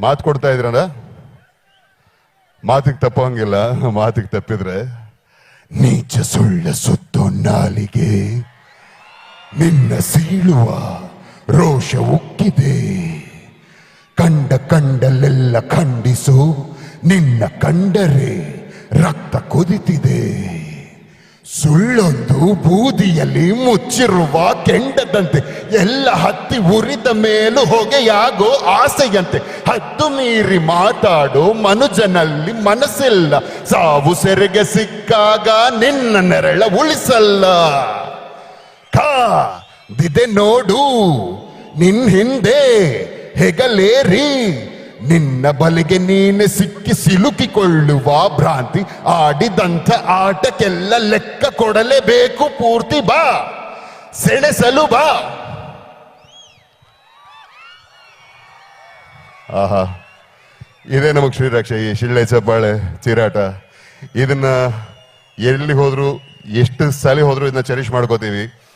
ಮಾತು ಕೊಡ್ತಾ ಇದ್ರಣ್ಣ? ಮಾತಿಗೆ ತಪ್ಪಂಗಿಲ್ಲ ಮಾತಿಗೆ ತಪ್ಪಿದ್ರೆ ನೀಚ ಸುಳ್ಳ ಸುತ್ತೋ ನಾಲಿಗೆ. ನಿನ್ನ ಸೀಳುವ ರೋಷ ಉಕ್ಕಿದೆ. ಕಂಡ ಕಂಡಲ್ಲೆಲ್ಲ ಖಂಡಿಸು, ನಿನ್ನ ಕಂಡರೆ ರಕ್ತ ಕುದಿತಿದೆ. ಸುಳ್ಳೊಂದು ಬೂದಿಯಲ್ಲಿ ಮುಚ್ಚಿರುವ ಕೆಂಡದಂತೆ ಎಲ್ಲ ಹತ್ತಿ ಉರಿದ ಮೇಲೂ ಹೊಗೆಯಾಗೋ ಆಸೆಯಂತೆ ಹತ್ತು ಮೀರಿ ಮಾತಾಡೋ ಮನುಜನಲ್ಲಿ ಮನಸ್ಸಿಲ್ಲ. ಸಾವು ಸೆರೆಗೆ ಸಿಕ್ಕಾಗ ನಿನ್ನ ನೆರಳ ಉಳಿಸಲ್ಲ. ಕಾ, ದಿದೆ ನೋಡು, ನಿನ್ ಹಿಂದೆ ಹೆಗಲೇರಿ ನಿನ್ನ ಬಲಿಗೆ ನೀನೆ ಸಿಕ್ಕಿ ಸಿಲುಕಿಕೊಳ್ಳುವ ಭ್ರಾಂತಿ ಆಡಿದಂಥ ಆಟಕ್ಕೆಲ್ಲ ಲೆಕ್ಕ ಕೊಡಲೇಬೇಕು. ಪೂರ್ತಿ ಬಾ, ಸೆಣಸಲು ಬಾ. ಆಹಾ, ಇದೇ ನಮಗೆ ಶ್ರೀರಕ್ಷೆ, ಈ ಶಿಳ್ಳೆ ಚಪ್ಪಾಳೆ ಚಿರಾಟ. ಇದನ್ನ ಎಲ್ಲಿ ಹೋದ್ರು, ಎಷ್ಟು ಸಲ ಹೋದ್ರು ಇದನ್ನ ಚರಿಶ್ ಮಾಡ್ಕೋತೀವಿ.